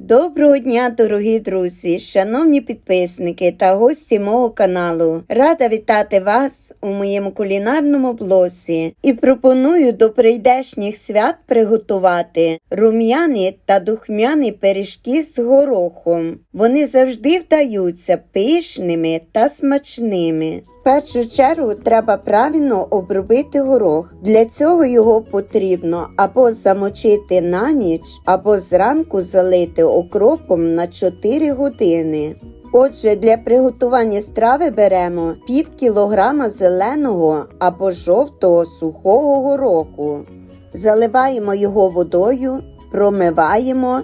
Доброго дня, дорогі друзі, шановні підписники та гості мого каналу. Рада вітати вас у моєму кулінарному блозі і пропоную до прийдешніх свят приготувати рум'яні та духмяні пиріжки з горохом. Вони завжди вдаються пишними та смачними. Першу чергу треба правильно обробити горох. Для цього його потрібно або замочити на ніч, або зранку залити окропом на 4 години. Отже, для приготування страви беремо пів кілограма зеленого або жовтого сухого гороху. Заливаємо його водою, промиваємо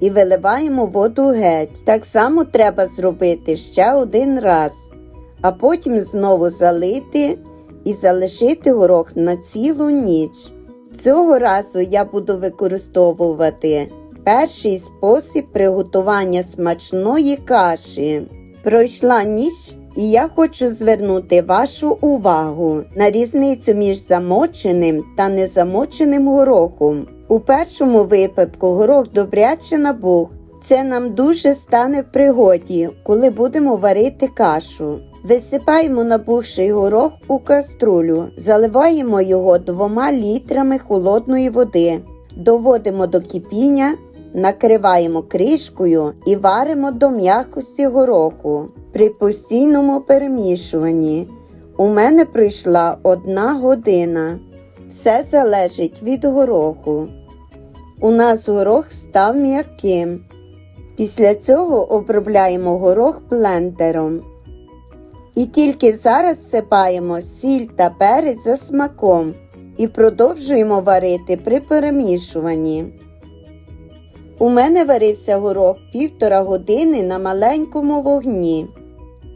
і виливаємо воду геть. Так само треба зробити ще один раз а потім знову залити і залишити горох на цілу ніч. Цього разу я буду використовувати перший спосіб приготування смачної каші. Пройшла ніч, і я хочу звернути вашу увагу на різницю між замоченим та незамоченим горохом. У першому випадку горох добряче набух. Це нам дуже стане в пригоді, коли будемо варити кашу. Висипаємо набухший горох у каструлю, заливаємо його двома літрами холодної води, доводимо до кипіння, накриваємо кришкою і варимо до м'якості гороху при постійному перемішуванні. У мене пройшла одна година. Все залежить від гороху. У нас горох став м'яким. Після цього обробляємо горох блендером. І тільки зараз всипаємо сіль та перець за смаком і продовжуємо варити при перемішуванні. У мене варився горох півтора години на маленькому вогні.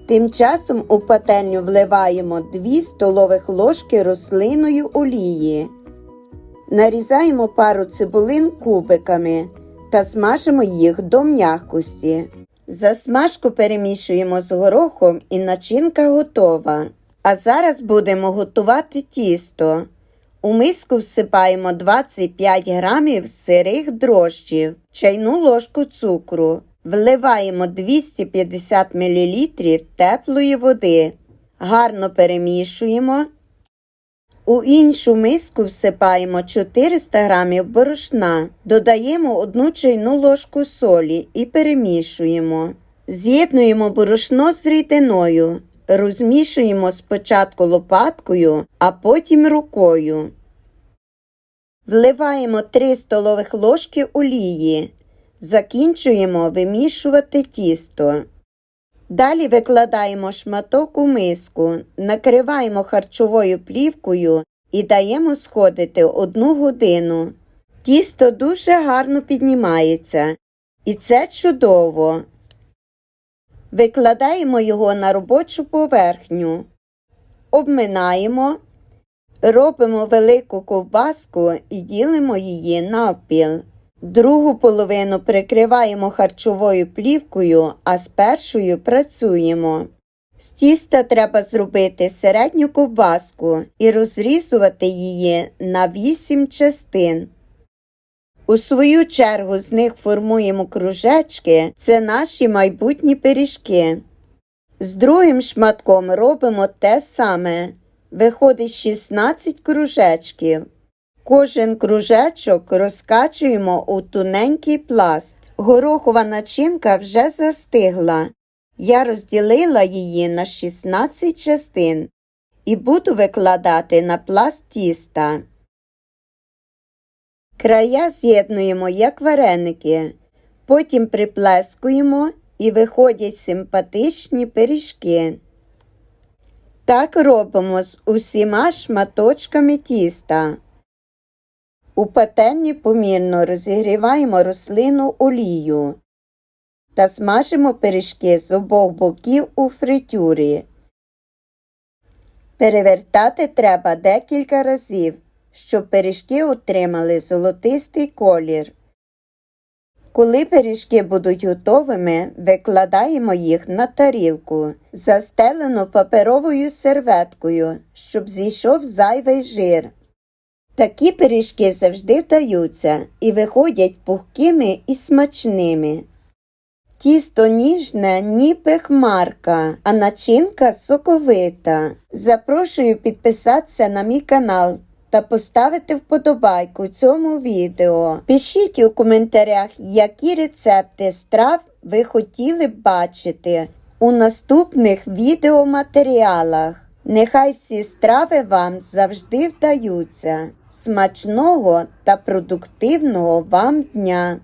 Тим часом у пательню вливаємо 2 столових ложки рослинної олії. Нарізаємо пару цибулин кубиками та смажимо їх до м'якості. Засмажку перемішуємо з горохом і начинка готова. А зараз будемо готувати тісто. У миску всипаємо 25 грамів сирих дрожджів, чайну ложку цукру. Вливаємо 250 мл теплої води. Гарно перемішуємо. У іншу миску всипаємо 400 грамів борошна, додаємо 1 чайну ложку солі і перемішуємо. З'єднуємо борошно з рідиною, розмішуємо спочатку лопаткою, а потім рукою. Вливаємо 3 столових ложки олії. Закінчуємо вимішувати тісто. Далі викладаємо шматок у миску, накриваємо харчовою плівкою і даємо сходити одну годину. Тісто дуже гарно піднімається, і це чудово. Викладаємо його на робочу поверхню, обминаємо, робимо велику ковбаску і ділимо її навпіл. Другу половину прикриваємо харчовою плівкою, а з першою працюємо. З тіста треба зробити середню ковбаску і розрізувати її на 8 частин. У свою чергу з них формуємо кружечки, це наші майбутні пиріжки. З другим шматком робимо те саме. Виходить 16 кружечків. Кожен кружечок розкачуємо у тоненький пласт. Горохова начинка вже застигла. Я розділила її на 16 частин і буду викладати на пласт тіста. Края з'єднуємо як вареники, потім приплескуємо і виходять симпатичні пиріжки. Так робимо з усіма шматочками тіста. У пательні помірно розігріваємо рослину олію та смажимо пиріжки з обох боків у фритюрі. Перевертати треба декілька разів, щоб пиріжки отримали золотистий колір. Коли пиріжки будуть готовими, викладаємо їх на тарілку, застелену паперовою серветкою, щоб зійшов зайвий жир. Такі пиріжки завжди вдаються і виходять пухкими і смачними. Тісто ніжне, ніби хмарка, а начинка соковита. Запрошую підписатися на мій канал та поставити вподобайку цьому відео. Пишіть у коментарях, які рецепти страв ви хотіли б бачити у наступних відеоматеріалах. Нехай всі страви вам завжди вдаються. Смачного та продуктивного вам дня!